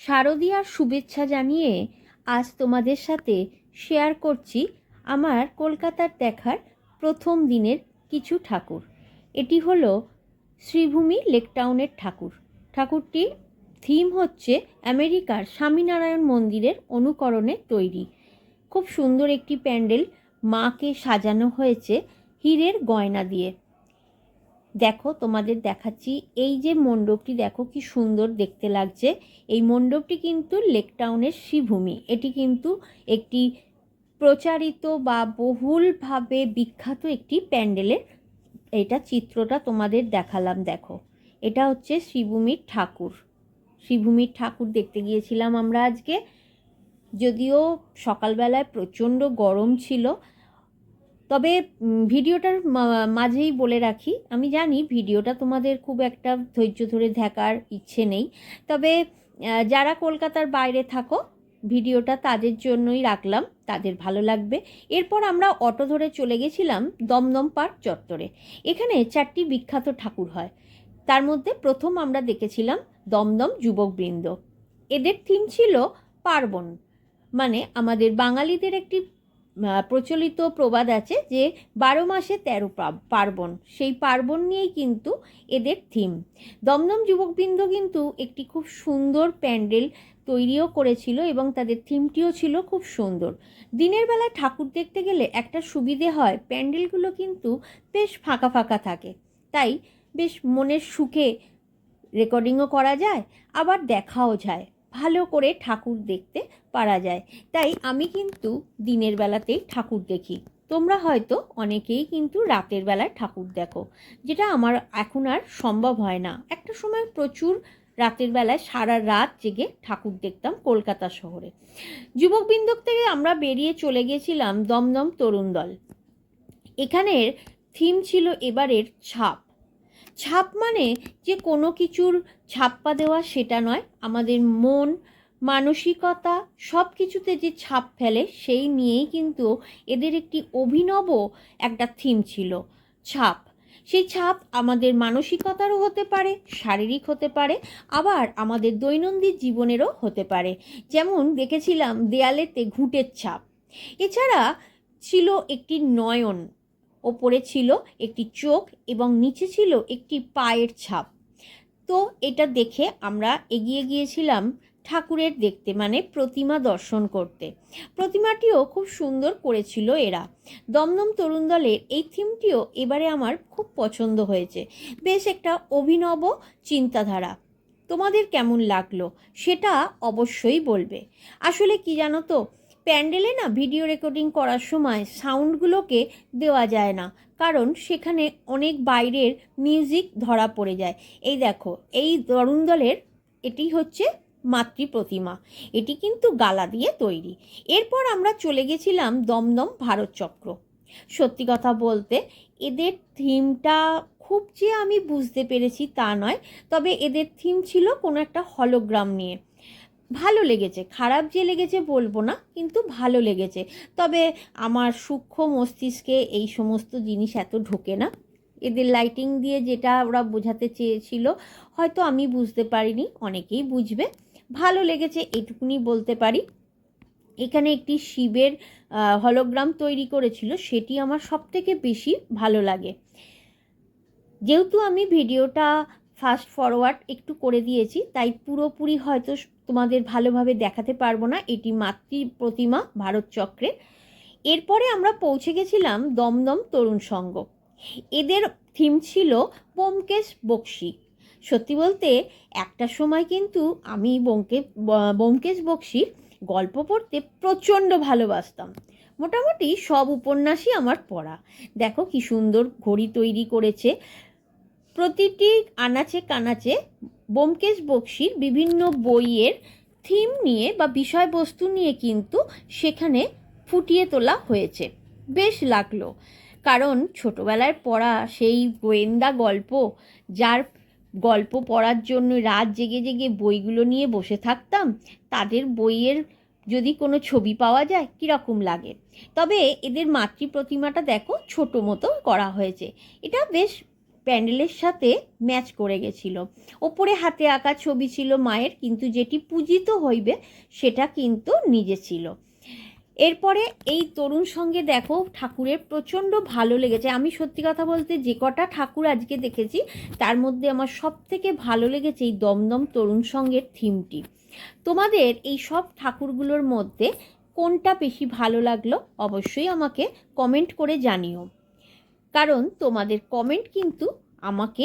শারদীয়ার শুভেচ্ছা জানিয়ে আজ তোমাদের সাথে শেয়ার করছি আমার কলকাতার দেখার প্রথম দিনের কিছু ঠাকুর। এটি হলো শ্রীভূমি লেকটাউনের ঠাকুর। ঠাকুরটি থিম হচ্ছে আমেরিকার স্বামীনারায়ণ মন্দিরের অনুকরণে তৈরি। খুব সুন্দর একটি প্যান্ডেল মাকে সাজানো হয়েছে হীরের গয়না দিয়ে। দেখো, তোমাদের দেখাচ্ছি। এই যে মণ্ডপটি, দেখো কি সুন্দর দেখতে লাগছে। এই মণ্ডপটি কিন্তু লেকটাউনের শ্রীভূমি। এটি কিন্তু একটি প্রচারিত বা বহুলভাবে বিখ্যাত একটি প্যান্ডেলের এটা চিত্রটা তোমাদের দেখালাম, দেখো। এটা হচ্ছে শ্রীভূমির ঠাকুর। শ্রীভূমির ঠাকুর দেখতে গিয়েছিলাম আমরা আজকে। যদিও সকালবেলায় প্রচণ্ড গরম ছিল তবে ভিডিওটার মাঝেই বলে রাখি, আমি জানি ভিডিওটা তোমাদের খুব একটা ধৈর্য ধরে দেখার ইচ্ছে নেই, তবে যারা কলকাতার বাইরে থাকো, ভিডিওটা তাদের জন্যই রাখলাম, তাদের ভালো লাগবে। এরপর আমরা অটো ধরে চলে গেছিলাম দমদম পার্ক চত্বরে। এখানে চারটি বিখ্যাত ঠাকুর হয়। তার মধ্যে প্রথম আমরা দেখেছিলাম দমদম যুবকবৃন্দ। এদের থিম ছিল পার্বণ। মানে আমাদের বাঙালিদের একটি প্রচলিত প্রবাদ আছে যে বারো মাসে তেরো পার্বণ। সেই পার্বণ নিয়েই কিন্তু এদের থিম দমদম যুবকবৃন্দ কিন্তু একটি খুব সুন্দর প্যান্ডেল তৈরিও করেছিল এবং তাদের থিমটিও ছিল খুব সুন্দর। দিনের বেলা ঠাকুর দেখতে গেলে একটা সুবিধে হয়, প্যান্ডেলগুলো কিন্তু বেশ ফাঁকা ফাঁকা থাকে। তাই বেশ মনের সুখে রেকর্ডিংও করা যায়, আবার দেখাও যায়। ভালো করে ঠাকুর দেখতে পারা যায়। তাই আমি কিন্তু দিনের বেলাতেই ঠাকুর দেখি। তোমরা হয়তো অনেকেই কিন্তু রাতের বেলায় ঠাকুর দেখো, যেটা আমার এখন আর সম্ভব হয় না। একটা সময় প্রচুর রাতের বেলায় সারা রাত জেগে ঠাকুর দেখতাম কলকাতা শহরে। যুবকবৃন্দক থেকে আমরা বেরিয়ে চলে গেছিলাম দমদম তরুণ দল। এখানের থিম ছিল এবারের ছাপ। ছাপ মানে যে কোনো কিছুর ছাপ্পা দেওয়া সেটা নয়। আমাদের মন, মানসিকতা সব কিছুতে যে ছাপ ফেলে সেই নিয়েই কিন্তু এদের একটি অভিনব একটা থিম ছিল, ছাপ। সেই ছাপ আমাদের মানসিকতারও হতে পারে, শারীরিক হতে পারে, আবার আমাদের দৈনন্দিন জীবনেরও হতে পারে। যেমন দেখেছিলাম দেয়ালেতে ঘুঁটের ছাপ। এছাড়া ছিল একটি নয়ন ওপরে ছিল একটি চোখ এবং নিচে ছিল একটি পায়ের ছাপ। তো এটা দেখে আমরা এগিয়ে গিয়েছিলাম ঠাকুরের দেখতে মানে প্রতিমা দর্শন করতে। প্রতিমাটিও খুব সুন্দর করেছিল এরা। দমদম তরুণ দলের এই থিমটিও এবারে আমার খুব পছন্দ হয়েছে। বেশ একটা অভিনব চিন্তাধারা। তোমাদের কেমন লাগল সেটা অবশ্যই বলবে। আসলে কি জানো তো প্যান্ডেলে না ভিডিও রেকর্ডিং করার সময় সাউন্ডগুলোকে দেওয়া যায় না। কারণ সেখানে অনেক বাইরের মিউজিক ধরা পড়ে যায়। এই দেখো, এই তরুণ দলের এটি হচ্ছে মাতৃ প্রতিমা। এটি কিন্তু গালা দিয়ে তৈরি। এরপর আমরা চলে গেছিলাম দমদম ভারত চক্র। সত্যি কথা বলতে, এদের থিমটা খুব যে আমি বুঝতে পেরেছি তা নয়। তবে এদের থিম ছিল কোনো একটা হলোগ্রাম নিয়ে। ভালো লেগেছে। খারাপ যে লেগেছে বলব না, কিন্তু ভালো লেগেছে। তবে আমার সূক্ষ্ম মস্তিষ্কে এই সমস্ত জিনিস এত ঢোকে না। এদের লাইটিং দিয়ে যেটা ওরা বোঝাতে চেয়েছিল, হয়তো আমি বুঝতে পারিনি, অনেকেই বুঝবে। ভালো লেগেছে এটুকুনি বলতে পারি। এখানে একটি শিবের হলোগ্রাম তৈরি করেছিল, সেটি আমার সবথেকে বেশি ভালো লাগে। যেহেতু আমি ভিডিওটা ফাস্ট ফরওয়ার্ড একটু করে দিয়েছি, তাই পুরোপুরি হয়তো তোমাদের ভালোভাবে দেখাতে পারব না। এটি মাতৃ প্রতিমা, ভারত চক্রের এরপরে আমরা পৌঁছে গেছিলাম দমদম তরুণ সংঘ। এদের থিম ছিল বোমকেশ বক্সি। সত্যি বলতে, একটা সময় কিন্তু আমি বোমকে বোমকেশ বক্সির গল্প পড়তে প্রচণ্ড ভালোবাসতাম। মোটামুটি সব উপন্যাসই আমার পড়া। দেখো কি সুন্দর ঘড়ি তৈরি করেছে। প্রতিটি আনাচে কানাচে বোমকেশ বক্সির বিভিন্ন বইয়ের থিম নিয়ে বা বিষয়বস্তু নিয়ে কিন্তু সেখানে ফুটিয়ে তোলা হয়েছে। বেশ লাগল। কারণ ছোটোবেলায় পড়া সেই গোয়েন্দা গল্প, যার গল্প পড়ার জন্য রাত জেগে জেগে বইগুলো নিয়ে বসে থাকতাম, তাদের বইয়ের যদি কোনো ছবি পাওয়া যায়, কীরকম লাগে? তবে এদের মাতৃ প্রতিমাটা দেখো ছোটো মতো করা হয়েছে। এটা বেশ প্যান্ডেলের সাথে ম্যাচ করে গেছিল। ওপরে হাতে আঁকা ছবি ছিল মায়ের, কিন্তু যেটি পূজিত হইবে সেটা কিন্তু নিজে ছিল। এরপরে এই তরুণ সঙ্গে দেখো ঠাকুরের প্রচণ্ড ভালো লেগেছে। আমি সত্যি কথা বলতে যে কটা ঠাকুর আজকে দেখেছি, তার মধ্যে আমার সব থেকে ভালো লেগেছে এই দমদম তরুণ সঙ্গের থিমটি। তোমাদের এই সব ঠাকুরগুলোর মধ্যে কোনটা বেশি ভালো লাগল অবশ্যই আমাকে কমেন্ট করে জানিও। কারণ তোমাদের কমেন্ট কিন্তু আমাকে